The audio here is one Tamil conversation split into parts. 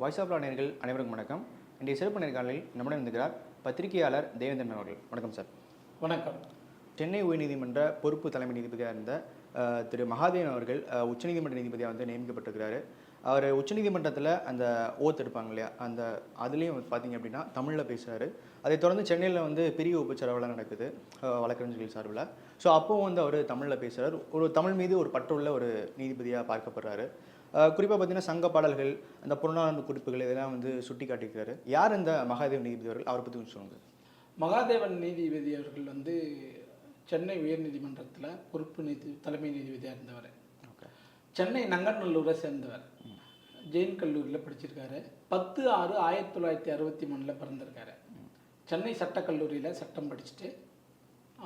வாய்ஸ் ஆஃப் நேயர்கள் அனைவருக்கும் வணக்கம். இன்றைய சிறப்பு நேர்காணலில் நம்முடன் இருக்கிறார் பத்திரிகையாளர் தேவேந்திரன் அவர்கள். வணக்கம் சார். வணக்கம். சென்னை உயர்நீதிமன்ற பொறுப்பு தலைமை நீதிபதியாக இருந்த திரு மகாதேவன் அவர்கள் உச்சநீதிமன்ற நீதிபதியாக வந்து நியமிக்கப்பட்டிருக்கிறாரு. அவர் உச்சநீதிமன்றத்தில் அந்த ஓத் எடுப்பாங்க இல்லையா? அந்த அதுலேயும் பார்த்தீங்க அப்படின்னா தமிழில் பேசுகிறாரு அதை தொடர்ந்து சென்னையில் வந்து பிரிவு உபச்சரவெல்லாம் நடக்குது வழக்கறிஞர்கள் சார்பில். ஸோ அப்போவும் வந்து அவர் தமிழில் பேசுகிறார் ஒரு தமிழ் மீது ஒரு பற்றுள்ள ஒரு நீதிபதியாக பார்க்கப்படுறாரு. குறிப்பாக பார்த்தீங்கன்னா சங்க பாடல்கள் அந்த புறநானூறு குறிப்புகள் இதெல்லாம் வந்து சுட்டி காட்டியிருக்காரு. யார் இந்த மகாதேவ் நீதிபதி அவர்கள்? அவரை பற்றி கொஞ்சம் சொல்லுங்கள் மகாதேவன் நீதிபதி அவர்கள் வந்து சென்னை உயர்நீதிமன்றத்தில் பொறுப்பு நீதி தலைமை நீதிபதியாக இருந்தவர். சென்னை நங்கநல்லூரை சேர்ந்தவர். ஜெயின் கல்லூரியில் படிச்சிருக்காரு. பத்து ஆறு ஆயிரத்தி தொள்ளாயிரத்தி அறுபத்தி மூணில் பிறந்திருக்காரு. சென்னை சட்டக்கல்லூரியில் சட்டம் படிச்சுட்டு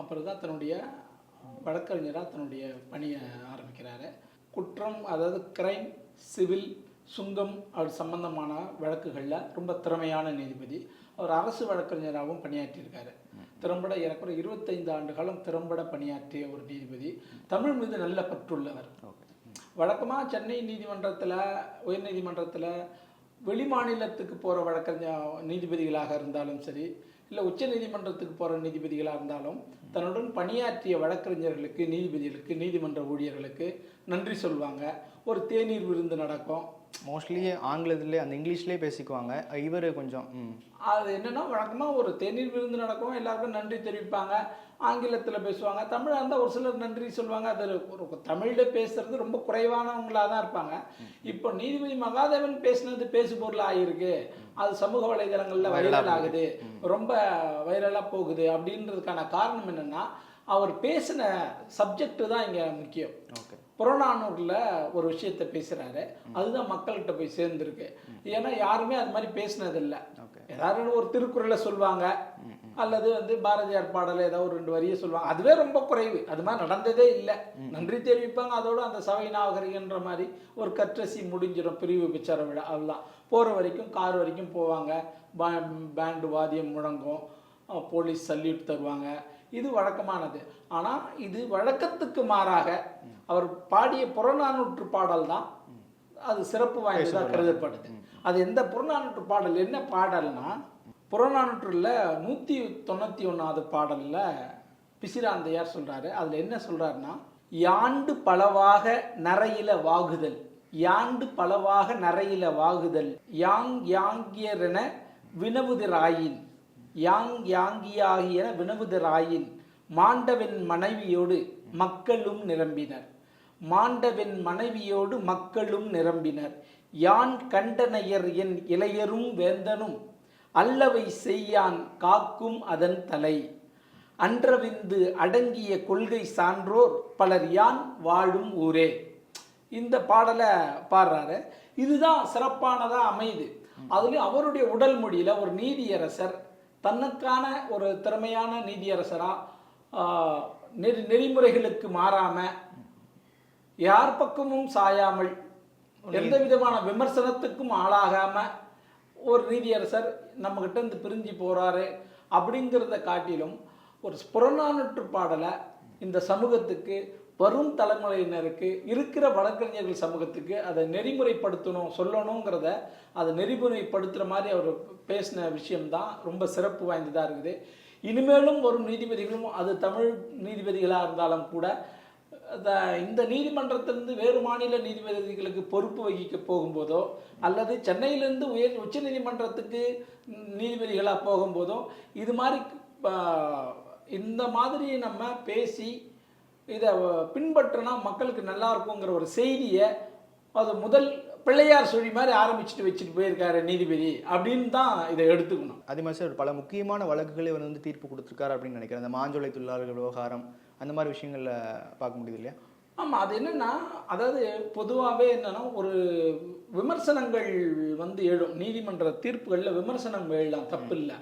அப்புறம் தான் தன்னுடைய வழக்கறிஞராக தன்னுடைய பணியை ஆரம்பிக்கிறாரு. குற்றம் அதாவது கிரைம் சிவில் சுங்கம் அவர் சம்பந்தமான வழக்குகளில் ரொம்ப திறமையான நீதிபதி. அவர் அரசு வழக்கறிஞராகவும் பணியாற்றியிருக்காரு. திறம்பட எனக்கு ஒரு இருபத்தைந்து ஆண்டு காலம் திறம்பட பணியாற்றிய ஒரு நீதிபதி. தமிழ் மீது நல்ல பற்றுள்ளவர். வழக்கமாக சென்னை நீதிமன்றத்தில் உயர்நீதிமன்றத்தில் வெளிமாநிலத்துக்கு போகிற வழக்கறிஞர் நீதிபதிகளாக இருந்தாலும் சரி இல்லை உச்ச நீதிமன்றத்துக்கு போகிற நீதிபதிகளாக இருந்தாலும் தன்னுடன் பணியாற்றிய வழக்கறிஞர்களுக்கு நீதிபதிகளுக்கு நீதிமன்ற ஊழியர்களுக்கு நன்றி சொல்லுவாங்க ஒரு தேநீர் விருந்து நடக்கும். மோஸ்ட்லி ஆங்கிலத்திலே அந்த இங்கிலீஷ்லேயே பேசிக்குவாங்க. இவர் கொஞ்சம் அது என்னன்னா வழக்கமாக ஒரு தேநீர் விருந்து நடக்கும். எல்லாருக்கும் நன்றி தெரிவிப்பாங்க. ஆங்கிலத்தில் பேசுவாங்க. தமிழாக இருந்தால் ஒரு சிலர் நன்றி சொல்லுவாங்க. அதில் ஒரு தமிழில் பேசுறது ரொம்ப குறைவானவங்களாக தான் இருப்பாங்க. இப்போ நீதிபதி மகாதேவன் பேசினது பேசு பொருள் ஆகியிருக்கு அது சமூக வலைதளங்களில் வைரல் ஆகுது. ரொம்ப வைரலாக போகுது அப்படின்றதுக்கான காரணம் என்னன்னா அவர் பேசின சப்ஜெக்ட் தான் இங்கே முக்கியம். ஓகே. புறநானூரில் ஒரு விஷயத்தை பேசுகிறாரு அதுதான் மக்கள்கிட்ட போய் சேர்ந்துருக்கு. ஏன்னா யாருமே அது மாதிரி பேசினதில்லை. ஏதாவது ஒரு திருக்குறளை சொல்லுவாங்க அல்லது வந்து பாரதியார் பாடலை ஏதாவது ஒரு ரெண்டு வரியை சொல்லுவாங்க. அதுவே ரொம்ப குறைவு. அது மாதிரி நடந்ததே இல்லை. நன்றி தெரிவிப்பாங்க. அதோட அந்த சபை நாகரிகன்ற மாதிரி ஒரு கற்றசி முடிஞ்சிடும். பிரிவு பிச்சார விழா. அவ்வளோதான் போகிற வரைக்கும் கார் வரைக்கும் போவாங்க. பேண்டு வாத்தியம் முழங்கும். போலீஸ் சல்யூட் தருவாங்க. இது வழக்கமானது. ஆனால் இது வழக்கத்துக்கு மாறாக அவர் பாடிய புறநானூற்று பாடல் தான் அது சிறப்பு வாய்ந்ததாக கருதப்படுது. அது எந்த புறநானூற்று பாடல் என்ன பாடல்னா புறநானூற்றில் நூற்றி தொண்ணூற்றி ஒன்றாவது பாடலில் பிசிராந்தையார் சொல்கிறாரு. அதில் என்ன சொல்கிறாருன்னா யாண்டு பலவாக நரையில வாகுதல் யாண்டு பலவாக நரையில வாகுதல் யாங் யாங்கியரென வினவுதிராயின் யாங் யாங்கியாகியன வினவுதிராயின் மாண்டவன் மனைவியோடு மக்களும் நிரம்பினர் மாண்டவன் மனைவியோடு மக்களும் நிரம்பினர் யான் கண்டனையர் என் இளையரும் வேந்தனும் அல்லவை செய்யான் காக்கும் அதன் தலை. அன்றவிந்து அடங்கிய கொள்கை சான்றோர் பலர் யான் வாழும் ஊரே. இந்த பாடலை பாடுறாரு. இதுதான் சிறப்பானதாக அமையுது. அதுலேயும் அவருடைய உடல் மொழியில் ஒரு நீதியரசர் தன்னுக்கான ஒரு திறமையான நீதியரசராக நெறி நெறிமுறைகளுக்கு மாறாமல் யார் பக்கமும் சாயாமல் எந்த விதமான விமர்சனத்துக்கும் ஆளாகாமல் ஒரு நீதியரசர் நம்ம இருந்து பிரிஞ்சு போகிறாரு அப்படிங்கிறத காட்டிலும் ஒரு புறநானூற்று பாடலை இந்த சமூகத்துக்கு வரும் தலைமுறையினருக்கு இருக்கிற வழக்கறிஞர்கள் சமூகத்துக்கு அதை நெறிமுறைப்படுத்தணும் சொல்லணுங்கிறத அதை நெறிமுறைப்படுத்துகிற மாதிரி அவர் பேசின விஷயம்தான் ரொம்ப சிறப்பு வாய்ந்ததாக இருக்குது. இனிமேலும் வரும் நீதிபதிகளும் அது தமிழ் நீதிபதிகளாக இருந்தாலும் கூட இந்த நீதிமன்றத்திலிருந்து வேறு மாநில நீதிபதிகளுக்கு பொறுப்பு வகிக்க போகும்போதோ அல்லது சென்னையிலிருந்து உயர் உச்ச நீதிமன்றத்துக்கு நீதிபதிகளாக போகும்போதோ இது மாதிரி இந்த மாதிரி நம்ம பேசி இதை பின்பற்றினா மக்களுக்கு நல்லா இருக்குங்கிற ஒரு செய்தியை அது முதல் பிள்ளையார் சொல்லி மாதிரி ஆரம்பிச்சுட்டு வச்சுட்டு போயிருக்காரு நீதிபதி அப்படின்னு தான் இதை எடுத்துக்கணும். அதே மாதிரி சார் பல முக்கியமான வழக்குகளே அவர் வந்து தீர்ப்பு கொடுத்துருக்காரு அப்படின்னு நினைக்கிறேன். அந்த மாஞ்சோலை தொழிலாளர்கள் விவகாரம் அந்த மாதிரி விஷயங்களில் பார்க்க முடியுது இல்லையா? ஆமாம் அது என்னன்னா அதாவது பொதுவாகவே என்னன்னா ஒரு விமர்சனங்கள் வந்து எழும். நீதிமன்ற தீர்ப்புகளில் விமர்சனம் எழலாம் தப்பு இல்லை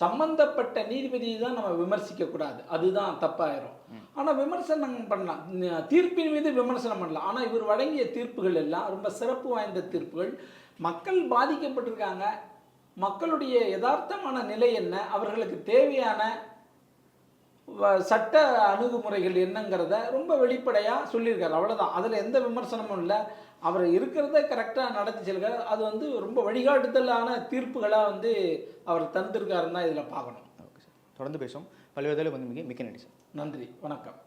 சம்பந்தப்பட்ட நீதிபதியை தான் நம்ம விமர்சிக்க கூடாது அதுதான் தப்பாயிரும். ஆனால் விமர்சனம் பண்ணலாம். தீர்ப்பின் மீது விமர்சனம் பண்ணலாம். ஆனால் இவர் வழங்கிய தீர்ப்புகள் எல்லாம் ரொம்ப சிறப்பு வாய்ந்த தீர்ப்புகள். மக்கள் பாதிக்கப்பட்டிருக்காங்க. மக்களுடைய யதார்த்தமான நிலை என்ன? அவர்களுக்கு தேவையான சட்ட அணுகுமுறைகள் என்னங்கிறத ரொம்ப வெளிப்படையாக சொல்லியிருக்காரு. அவ்வளவுதான். அதில் எந்த விமர்சனமும் இல்லை. அவர் இருக்கிறத கரெக்டாக நடத்தி செல்கிறார். அது வந்து ரொம்ப வழிகாட்டுதலான தீர்ப்புகளாக வந்து அவர் தந்திருக்காருன்னு இதில் பார்க்கணும். தொடர்ந்து பேசுவோம். பல்வேறு வந்து மிக மிக்க நன்றி சார். நன்றி. வணக்கம்.